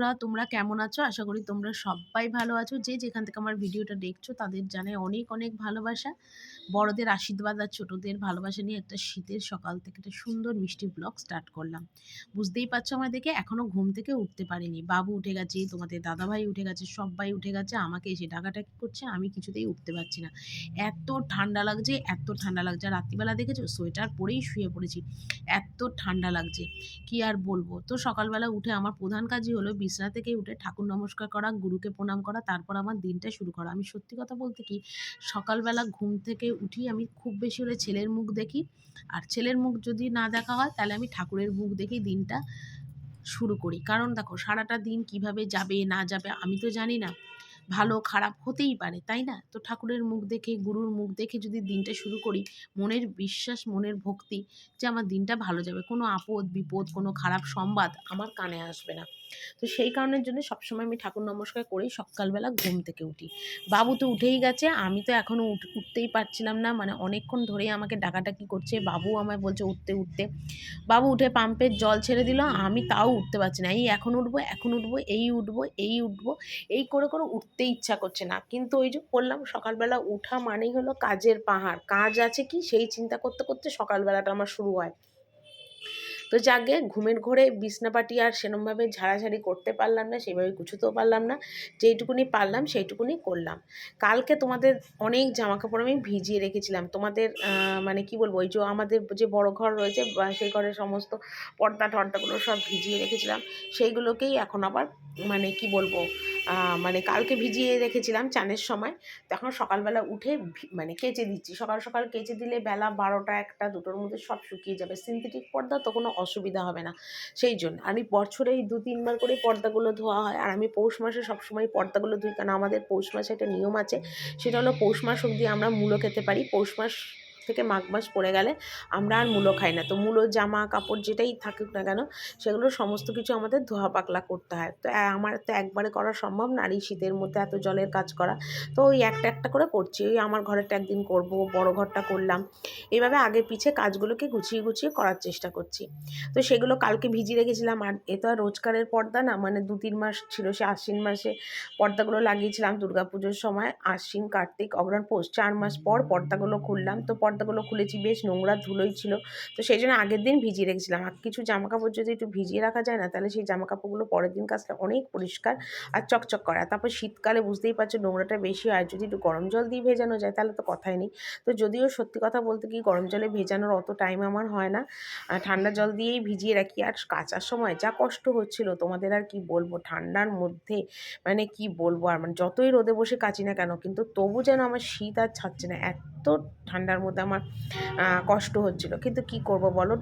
বন্ধুরা, তোমরা কেমন আছো? আশা করি তোমরা সবাই ভালো আছো। যে যেখান থেকে আমার ভিডিওটা দেখছ, তাদের জানে অনেক অনেক ভালোবাসা। বড়দের আশীর্বাদ আর ছোটদের ভালোবাসা নিয়ে একটা শীতের সকাল থেকে একটা সুন্দর মিষ্টি ব্লগ স্টার্ট করলাম। বুঝতেই পারছ আমার দেখে এখনও ঘুম থেকে উঠতে পারিনি। বাবু উঠে গেছে, তোমাদের দাদাভাই উঠে গেছে সবাই উঠে গেছে, আমাকে এসে ডাকাটাকি করছে, আমি কিছুতেই উঠতে পারছি না। এত ঠান্ডা লাগছে, এত ঠান্ডা লাগছে। রাত্রিবেলা দেখেছ, সোয়েটার পরেই শুয়ে পড়েছি। এত ঠান্ডা লাগছে, কি আর বলব? তো সকালবেলা উঠে আমার প্রধান কাজই হলো বিছনা থেকে উঠে ঠাকুর নমস্কার করা, গুরুকে প্রণাম করা, তারপর আমার দিনটা শুরু করা। আমি সত্যি কথা বলতে কি, সকালবেলা ঘুম থেকে উঠি আমি খুব বেশি হলে ছেলের মুখ দেখি। আর ছেলের মুখ যদি না দেখা হয়, তাহলে আমি ঠাকুরের মুখ দেখেই দিনটা শুরু করি। কারণ দেখো, সারাটা দিন কীভাবে যাবে, না যাবে, আমি তো জানি না। ভালো, খারাপ হতেই পারে, তাই না? তো ঠাকুরের মুখ দেখে, গুরুর মুখ দেখে যদি দিনটা শুরু করি, মনের বিশ্বাস, মনের ভক্তি যে আমার দিনটা ভালো যাবে। কোনো আপদ বিপদ কোনো খারাপ সংবাদ আমার কানে আসবে না। তো সেই কারণের জন্য সবসময় আমি ঠাকুর নমস্কার করেই সকালবেলা ঘুম থেকে উঠি। বাবু তো উঠেই গেছে, আমি তো এখনও উঠতেই পারছিলাম না মানে অনেকক্ষণ ধরেই আমাকে ডাকাডাকি করছে, বাবু আমায় বলছে উঠতে উঠতে। বাবু উঠে পাম্পের জল ছেড়ে দিল, আমি তাও উঠতে পারছি না, এই এখন উঠবো এখন উঠবো, এই উঠবো এই উঠবো, এই করে করে উঠতে ইচ্ছা করছে না। কিন্তু ওই যে বললাম, সকালবেলা উঠা মানেই হলো কাজের পাহাড়, কাজ আছে কি সেই চিন্তা করতে করতে সকালবেলাটা আমার শুরু হয়। তো যাকে ঘুমের ঘোরে বিছনাপাটি আর সেরমভাবে ঝাড়াঝাড়ি করতে পারলাম না, সেভাবে গুছোতেও পারলাম না, যেইটুকুনি পারলাম সেইটুকুনি করলাম। কালকে তোমাদের অনেক জামা কাপড় আমি ভিজিয়ে রেখেছিলাম। তোমাদের মানে কি বলব, ওই যে আমাদের যে বড় ঘর রয়েছে সেই ঘরের সমস্ত পর্দা টর্দাগুলো সব ভিজিয়ে রেখেছিলাম। সেইগুলোকেই এখন আবার মানে কি বলব মানে কালকে ভিজিয়ে রেখেছিলাম চানের সময়। তখন সকালবেলা উঠে মানে কেচে দিচ্ছি। সকাল সকাল কেচে দিলে বেলা বারোটা, একটা, দুটোর মধ্যে সব শুকিয়ে যাবে। সিনথেটিক পর্দা তো কোনো অসুবিধা হবে না। সেই জন্য আমি বছরে দু তিনবার করে পর্দাগুলো ধোয়া হয়। আর আমি পৌষ মাসে সবসময় পর্দাগুলো ধুই। কারণ আমাদের পৌষ মাসে একটা নিয়ম আছে। সেটা হলো পৌষ মাস অবধি আমরা মূলো খেতে পারি। পৌষ মাস থেকে মাঘ মাস পড়ে গেলে আমরা আর মূলো খাই না। তো মূলো জামা, কাপড় যেটাই থাকুক না কেন, সেগুলো সমস্ত কিছু আমাদের ধোয়া পাকলা করতে হয়। তো আমার তো একবারে করা সম্ভব না আর এই শীতের মধ্যে এত জলের কাজ করা। তো ওই একটা একটা করে করছি। ওই আমার ঘরেরটা একদিন করব, বড় ঘরটা করলাম। এভাবে আগে পিছে কাজগুলোকে গুছিয়ে গুছিয়ে করার চেষ্টা করছি। তো সেগুলো কালকে ভিজিয়ে রেখেছিলাম। আর এ তো আর রোজগারের পর্দা না মানে দু তিন মাস ছিল সে আশ্বিন মাসে পর্দাগুলো লাগিয়েছিলাম দুর্গাপুজোর সময়। আশ্বিন, কার্তিক অগ্রহণ পৌষ, চার মাস পর পর্দাগুলো খুললাম। তো পর্দাগুলো খুলেছি, বেশ নোংরা ধুলোই ছিল। তো সেই জন্য আগের দিন ভিজিয়ে রেখেছিলাম। আর কিছু জামা কাপড় যদি একটু ভিজিয়ে রাখা যায় না, তাহলে সেই জামা কাপড়গুলো পরের দিন কাজটা অনেক পরিষ্কার আর চকচক করে। তারপর শীতকালে বুঝতেই পারছ নোংরাটা বেশি হয়। যদি একটু গরম জল দিয়ে ভেজানো যায়, তাহলে তো কথাই নেই। তো যদিও সত্যি কথা বলতে কি, গরম জলে ভেজানোর অত টাইম আমার হয় না। ঠান্ডা জল দিয়েই ভিজিয়ে রাখি। আর কাচার সময় যা কষ্ট হচ্ছিল, তোমাদের আর কি বলব? ঠান্ডার মধ্যে মানে কি বলব? আর মানে যতই রোদে বসে কাচি না কেন, কিন্তু তবু যেন আমার শীত আর ছাড়ছে না। এত ঠান্ডার মধ্যে আমার কষ্ট হচ্ছিল। কিন্তু কি করব বলো?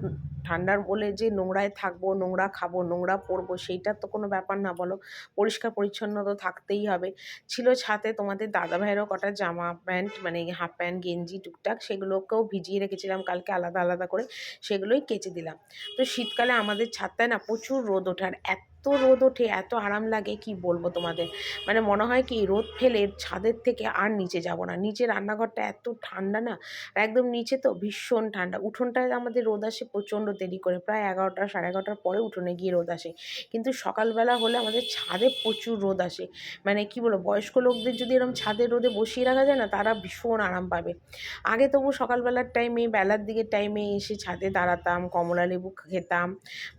ঠান্ডার বলে যে নোংরায় থাকব, নোংরা খাব, নোংরা পরবো সেইটার তো কোনো ব্যাপার না বলো। পরিষ্কার পরিচ্ছন্ন তো থাকতেই হবে। ছিল ছাতে তোমাদের দাদা ভাইয়েরও কটা জামা প্যান্ট মানে হাফ প্যান্ট, গেঞ্জি, টুকটাক সেগুলোকেও ভিজিয়ে রেখেছিলাম কালকে আলাদা আলাদা করে সেগুলোই কেচে দিলাম। তো শীতকালে আমাদের ছাদটায় না প্রচুর রোদ ওঠার এত রোদ ওঠে, এত আরাম লাগে, কি বলব তোমাদের? মানে মনে হয় কি রোদ ফেলে ছাদের থেকে আর নিচে যাব না। নিচে রান্নাঘরটা এত ঠান্ডা না একদম নিচে তো ভীষণ ঠান্ডা। উঠোনটায় আমাদের রোদ আসে প্রচণ্ড দেরি করে প্রায় এগারোটা, সাড়ে এগারোটার পরে উঠোনে গিয়ে রোদ আসে। কিন্তু সকালবেলা হলে আমাদের ছাদে প্রচুর রোদ আসে। মানে কি বলো বয়স্ক লোকদের যদি এরকম ছাদের রোদে বসিয়ে রাখা যায় না, তারা ভীষণ আরাম পাবে। আগে তবু সকালবেলার টাইমে, বেলার দিকের টাইমে এসে ছাদে দাঁড়াতাম, কমলা লেবু খেতাম,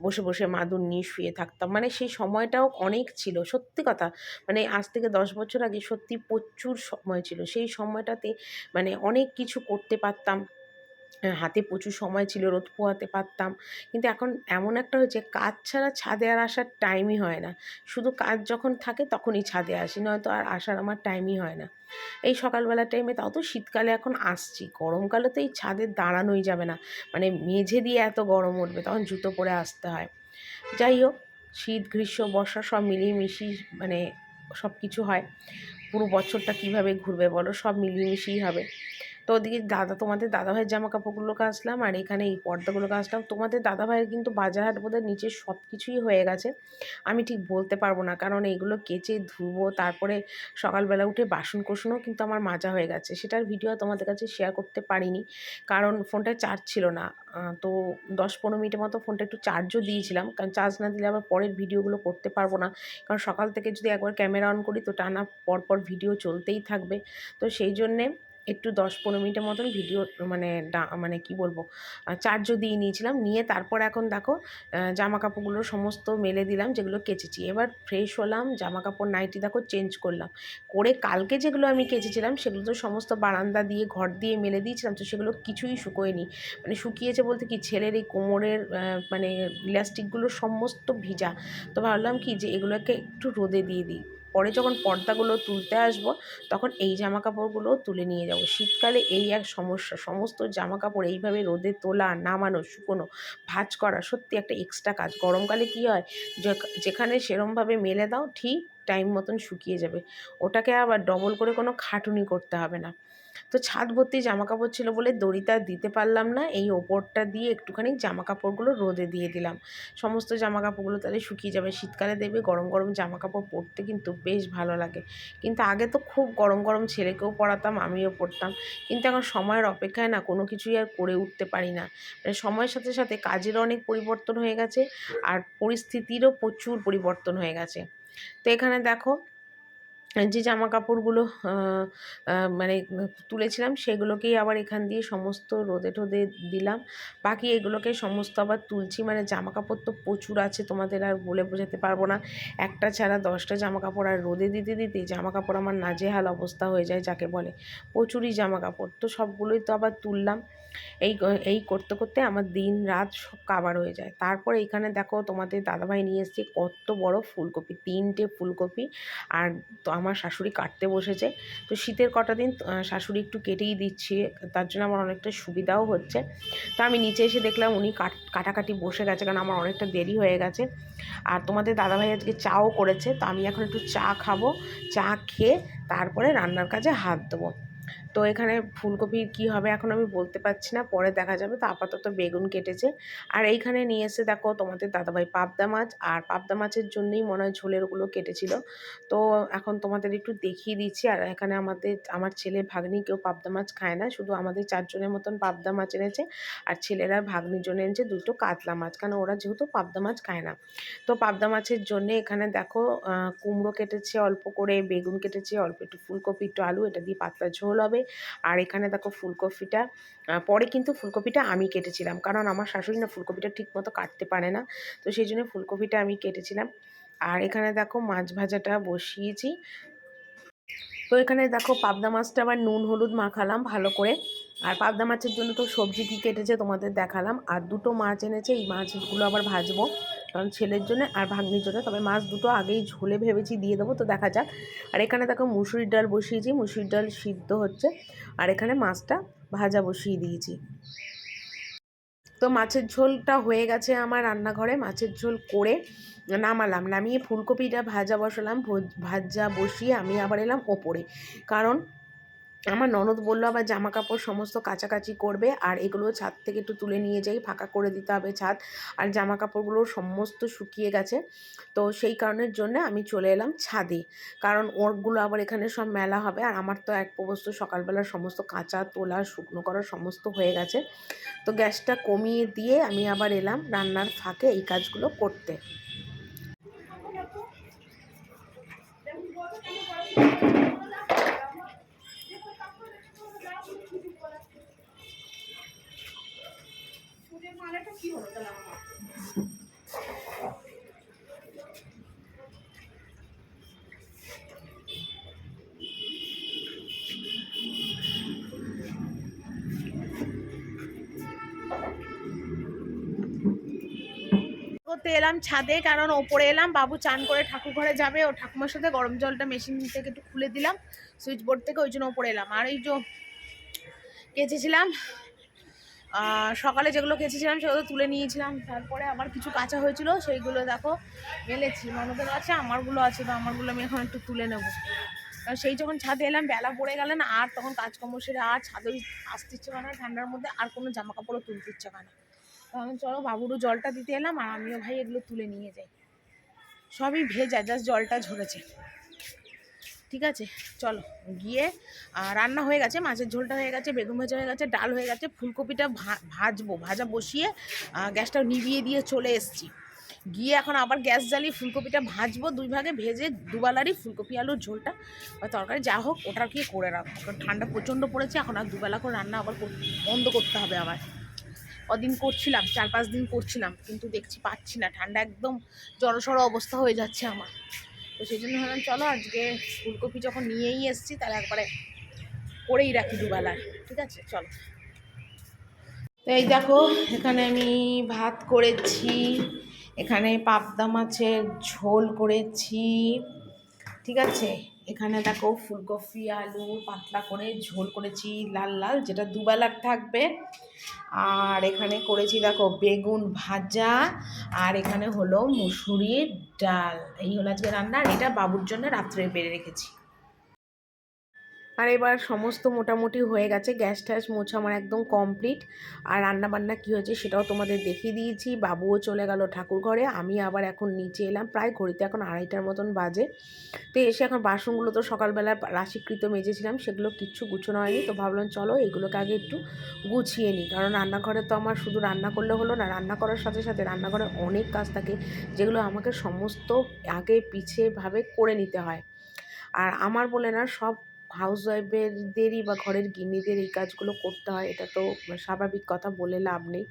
বসে বসে মাদুর নিয়ে শুয়ে থাকতাম। মানে সেই সময়টাও অনেক ছিল, সত্যি কথা। মানে আজ থেকে দশ বছর আগে সত্যি প্রচুর সময় ছিল। সেই সময়টাতে মানে অনেক কিছু করতে পারতাম। হাতে প্রচুর সময় ছিল, রোদ পোহাতে পারতাম। কিন্তু এখন এমন একটা হয়েছে, কাজ ছাড়া ছাদে আর আসার টাইমই হয় না। শুধু কাজ যখন থাকে তখনই ছাদে আসি, নয়তো আর আসার আমার টাইমই হয় না। এই সকালবেলার টাইমে তাও তো শীতকালে এখন আসছি। গরমকালে তো এই ছাদে দাঁড়ানোই যাবে না। মানে মেঝে দিয়ে এত গরম উঠবে, তখন জুতো পরে আসতে হয়। যাই হোক, শীত, গ্রীষ্ম, বর্ষা সব মিলিয়ে মিশিয়ে মানে সব কিছু হয়। পুরো বছরটা কীভাবে ঘুরবে বলো? সব মিলিয়ে মিশিয়েই হবে। তো ওদিকে দাদা, তোমাদের দাদাভাইয়ের জামা কাপড়গুলোকে আসলাম আর এখানে এই পর্দাগুলোকে আসলাম তোমাদের দাদাভাইয়ের কিন্তু বাজার হাট বোধহয় নিচে সব কিছুই হয়ে গেছে। আমি ঠিক বলতে পারব না, কারণ এইগুলো কেচে ধুবো, তারপরে সকালবেলা উঠে বাসন কোসনও কিন্তু আমার মাজা হয়ে গেছে। সেটার ভিডিও তোমাদের কাছে শেয়ার করতে পারিনি, কারণ ফোনটায় চার্জ ছিল না। তো দশ পনেরো মিনিটের মতো ফোনটা একটু চার্জও দিয়েছিলাম, কারণ চার্জ না দিলে আবার পরের ভিডিওগুলো করতে পারব না। কারণ সকাল থেকে যদি একবার ক্যামেরা অন করি, তো টানা পরপর ভিডিও চলতেই থাকবে। তো সেই জন্যে একটু দশ পনেরো মিনিটের মতন ভিডিও মানে মানে কি বলব চার্জও দিয়ে নিয়েছিলাম। নিয়ে তারপর এখন দেখো জামা কাপড়গুলো সমস্ত মেলে দিলাম, যেগুলো কেচেছি। এবার ফ্রেশ হলাম জামা কাপড় নাইটি দেখো চেঞ্জ করলাম। করে কালকে যেগুলো আমি কেচেছিলাম, সেগুলো তো সমস্ত বারান্দা দিয়ে, ঘর দিয়ে মেলে দিয়েছিলাম, তো সেগুলো কিছুই শুকোয়নি। মানে শুকিয়েছে বলতে কি, ছেলের এই কোমরের মানে ইলাস্টিকগুলো সমস্ত ভিজা। তো ভাবলাম কি যে এগুলোকে একটু রোদে দিয়ে দিই। পরে যখন পর্দাগুলো তুলতে আসব, তখন এই জামা কাপড়গুলো তুলে নিয়ে যাব। শীতকালে এই এক সমস্যা, সমস্ত জামা কাপড় এইভাবে রোদে তোলা, নামানো, শুকোনো, ভাজ করা সত্যি একটা এক্সট্রা কাজ। গরমকালে কি হয় যেখানে সেরমভাবে মেলে দাও, ঠিক টাইম মতন শুকিয়ে যাবে। ওটাকে আবার ডবল করে কোনো খাটুনি করতে হবে না। তো ছাদ ভর্তি জামা কাপড় ছিল বলে দড়িটা দিতে পারলাম না। এই ওপরটা দিয়ে একটুখানি জামা কাপড়গুলো রোদে দিয়ে দিলাম। সমস্ত জামা কাপড়গুলো তাহলে শুকিয়ে যাবে। শীতকালে দেবে গরম গরম জামা কাপড় পরতে কিন্তু বেশ ভালো লাগে। কিন্তু আগে তো খুব গরম গরম ছেলেকেও পরাতাম, আমিও পরতাম। কিন্তু এখন সময়ের অপেক্ষায় না কোনো কিছুই আর করে উঠতে পারি না। মানে সময়ের সাথে সাথে কাজেরও অনেক পরিবর্তন হয়ে গেছে আর পরিস্থিতিরও প্রচুর পরিবর্তন হয়ে গেছে। তো এখানে দেখো যে জামা কাপড়গুলো মানে তুলেছিলাম সেগুলোকেই আবার এখান দিয়ে সমস্ত রোদে টোদে দিলাম। বাকি এগুলোকে সমস্ত আবার তুলছি। মানে জামা কাপড় তো প্রচুর আছে তোমাদের আর বলে বোঝাতে পারব না। একটা ছাড়া দশটা জামা কাপড় আর রোদে দিতে দিতে জামা কাপড় আমার নাজেহাল অবস্থা হয়ে যায় যাকে বলে। প্রচুরই জামা কাপড় তো সবগুলোই তো আবার তুললাম। এই এই করতে করতে আমার দিন রাত সব কাবার হয়ে যায়। তারপর এখানে দেখো তোমাদের দাদাভাই নিয়ে এসেছে কত বড় ফুলকপি, তিনটে ফুলকপি। আর আমার শাশুড়ি কাটতে বসেছে। তো শীতের কটা দিন শাশুড়ি একটু কেটেই দিচ্ছি, তার জন্য আমার অনেকটা সুবিধাও হচ্ছে। তো আমি নিচে এসে দেখলাম উনি কাট, কাটাকাটি বসে গেছে, কারণ আমার অনেকটা দেরি হয়ে গেছে। আর তোমাদের দাদাভাই আজকে চাও করেছে, তো আমি এখন একটু চা খাব, চা খেয়ে তারপরে রান্নার কাজে হাত দেবো। তো এখানে ফুলকপির কি হবে এখন আমি বলতে পারছি না, পরে দেখা যাবে। তো আপাতত বেগুন কেটেছে। আর এইখানে নিয়ে এসে দেখো তোমাদের দাদাভাই পাবদা মাছ। আর পাবদা মাছের জন্যই মনে হয় ঝোলের ওগুলো কেটেছিল। তো এখন তোমাদের একটু দেখিয়ে দিচ্ছি। আর এখানে আমাদের, আমার ছেলে ভাগ্নি কেউ পাবদা মাছ খায় না। শুধু আমাদের চারজনের মতন পাবদা মাছ এনেছে। আর ছেলেরা ভাগ্নির জন্য এনেছে দুটো কাতলা মাছ। কারণ ওরা যেহেতু পাবদা মাছ খায় না। তো পাবদা মাছের জন্যে এখানে দেখো কুমড়ো কেটেছে অল্প করে, বেগুন কেটেছে, অল্প একটু ফুলকপি, একটু আলু, এটা দিয়ে পাতলা ঝোল হবে। আর এখানে দেখো ফুলকপিটা পরে কিন্তু ফুলকপিটা আমি কেটেছিলাম। কারণ আমার শাশুড়ি না ফুলকপিটা ঠিক মতো কাটতে পারে না, তো সেই জন্য ফুলকপিটা আমি কেটেছিলাম। আর এখানে দেখো মাছ ভাজাটা বসিয়েছি। তো এখানে দেখো পাবদা মাছটা আবার নুন, হলুদ মাখালাম ভালো করে। আর পাবদা মাছের জন্য তো সবজি কী কেটেছে তোমাদের দেখালাম। আর দুটো মাছ এনেছে, এই মাছগুলো আবার ভাজবো। কারণ ছেলের জন্য আর ভাগ্নির জন্য। তবে মাছ দুটো আগেই ঝোলে ভেবেছি দিয়ে দেবো, তো দেখা যাক। আর এখানে দেখো মুসুরির ডাল বসিয়েছি, মুসুরির ডাল সিদ্ধ হচ্ছে। আর এখানে মাছটা ভাজা বসিয়ে দিয়েছি। তো মাছের ঝোলটা হয়ে গেছে আমার রান্নাঘরে। মাছের ঝোল করে নামালাম, নামিয়ে ফুলকপিটা ভাজা বসালাম, ভোজ- বসিয়ে আমি আবার এলাম ওপরে। কারণ আমার ননদ বলল আবার জামা কাপড় সমস্ত কাচাকাচি করবে আর এগুলো ছাদ থেকে একটু তুলে নিয়ে যাই, ফাঁকা করে দিতে হবে ছাদ। আর জামা কাপড়গুলো সমস্ত শুকিয়ে গেছে। তো সেই কারণের জন্য আমি চলে এলাম ছাদে। কারণ ওরগুলো আবার এখানে সব মেলা হবে। আর আমার তো এক বস্তু সকালবেলা সমস্ত কাঁচা তোলা, শুকনো করা সমস্ত হয়ে গেছে। তো গ্যাসটা কমিয়ে দিয়ে আমি আবার এলাম রান্নার ফাঁকে এই কাজগুলো করতে। করতে এলাম ছাদে, কারণ ওপরে এলাম, বাবু চান করে ঠাকুর ঘরে যাবে, ও ঠাকুমার সাথে গরম জলটা মেশিন থেকে একটু খুলে দিলাম সুইচ বোর্ড থেকে ওই জন্য ওপরে এলাম। আর এই যে কেচেছিলাম সকালে যেগুলো কেচেছিলাম সেগুলো তুলে নিয়েছিলাম। তারপরে আমার কিছু কাঁচা হয়েছিল, সেইগুলো দেখো মেলেছি। ননদের আছে, আমারগুলো আছে, তো আমারগুলো আমি এখন একটু তুলে নেব। সেই যখন ছাদে এলাম, বেলা পড়ে গেল না, আর তখন কাজকর্ম সেরে আর ছাদে আসতে ইচ্ছে করে না, ঠান্ডার মধ্যে আর কোনো জামা কাপড়ও তুলতে ইচ্ছে করে না। তখন চলো বাবুরও জলটা দিতে এলাম, আর আমিও ভাই এগুলো তুলে নিয়ে যাই। সবই ভেজা জাস্ট জলটা ঝরেছে। ঠিক আছে? চলো, গিয়ে রান্না হয়ে গেছে, মাছের ঝোলটা হয়ে গেছে, বেগুন ভাজা হয়ে গেছে, ডাল হয়ে গেছে, ফুলকপিটা ভাজবো, ভাজা বসিয়ে গ্যাসটা নিভিয়ে দিয়ে চলে এসেছি। গিয়ে এখন আবার গ্যাস জ্বালিয়ে ফুলকপিটা ভাজবো, দুই ভাগে ভেজে দুবেলারই ফুলকপি আলুর ঝোলটা বা তরকারি, যা হোক, ওটা কি করে রাখব কারণ ঠান্ডা প্রচণ্ড পড়েছে, এখন আর দুবেলা করে রান্না আবার বন্ধ করতে হবে আবার। কদিন করছিলাম, চার পাঁচ দিন করছিলাম, কিন্তু দেখছি পাচ্ছি না, ঠান্ডা একদম জড়সড় অবস্থা হয়ে যাচ্ছে আমার। তো সেই জন্য ভাবলাম, চলো আজকে ফুলকপি যখন নিয়েই এসছি, তাহলে একবারে করেই রাখি দুবেলায়, ঠিক আছে? চলো। তো এই দেখো, এখানে আমি ভাত করেছি, এখানে পাবদা মাছের ঝোল করেছি, ঠিক আছে? এখানে দেখো ফুলকপি, আলু, পাতলা করে ঝোল করেছি লাল লাল, যেটা দুবেলার থাকবে। আর এখানে করেছি দেখো বেগুন ভাজা, আর এখানে হলো মুসুরির ডাল। এই হলো আজকে রান্না, আর এটা বাবুর জন্য রাত্রে বেড়ে রেখেছি। আর এবার সমস্ত মোটামুটি হয়ে গেছে। গ্যাস ট্যাস মোছা আমার একদম কমপ্লিট। আর রান্নাবান্না কী হয়েছে সেটাও তোমাদের দেখিয়ে দিয়েছি। বাবুও চলে গেল ঠাকুর ঘরে। আমি আবার এখন নিচে এলাম। প্রায় ঘড়িতে এখন আড়াইটার মতন বাজে। তো এসে এখন বাসনগুলো তো সকালবেলা রাশিকৃত মেজেছিলাম। সেগুলো কিচ্ছু গুছানো হয়নি। তো ভাবলাম, চলো এগুলোকে আগে একটু গুছিয়ে নিই। কারণ রান্নাঘরে তো আমার শুধু রান্না করলে হলো না, রান্না করার সাথে সাথে রান্নাঘরে অনেক কাজ থাকে যেগুলো আমাকে সমস্ত আগে পিছে ভাবে করে নিতে হয়। আর আমার বলে না, সব হাউস ওয়াইফেরদেরই বা ঘরের গিন্নিদের এই কাজগুলো করতে হয়, এটা তো স্বাভাবিক কথা বলে লাভ নেই।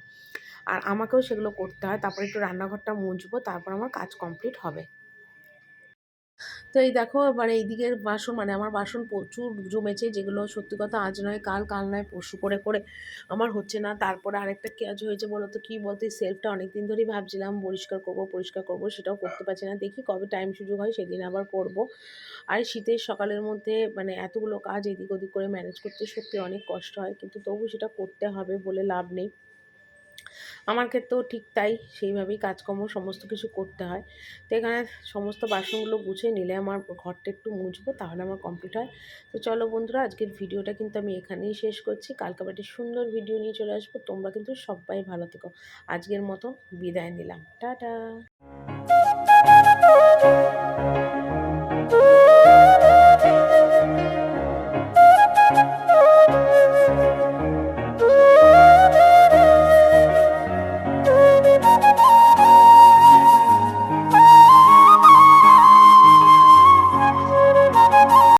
আর আমাকেও সেগুলো করতে হয়, তারপরে একটু রান্নাঘরটা মুছবো, তারপর আমার কাজ কমপ্লিট হবে। তো এই দেখো, এবার এই দিকের বাসন মানে আমার বাসন প্রচুর জমেছে, যেগুলো সত্যি কথা আজ নয়, কাল কাল নয়, পরশু করে করে আমার হচ্ছে না। তারপরে আরেকটা কাজ হয়েছে বলো তো কী বলতে সেলফটা অনেক দিন ধরেই ভাবছিলাম, পরিষ্কার করব পরিষ্কার করব, সেটাও করতে পারছি না। দেখি কবে টাইম সুযোগ হয়, সেদিন আবার করব। আর শীতের সকালের মধ্যে মানে এতগুলো কাজ এদিক ওদিক করে ম্যানেজ করতে সত্যি অনেক কষ্ট হয়, কিন্তু তবু সেটা করতে হবে বলে লাভ নেই। আমার ক্ষেত্রেও ঠিক তাই, সেইভাবেই কাজকর্ম, সমস্ত কিছু করতে হয়। তো এখানে সমস্ত বাসনগুলো গুছিয়ে নিলে আমার ঘরটা একটু মুছবো, তাহলে আমার কমপ্লিট হয়। তো চলো বন্ধুরা, আজকের ভিডিওটা কিন্তু আমি এখানেই শেষ করছি। কালকে একটি সুন্দর ভিডিও নিয়ে চলে আসব। তোমরা কিন্তু সবাই ভালো থেকো। আজকের মতো বিদায় নিলাম। টাটা!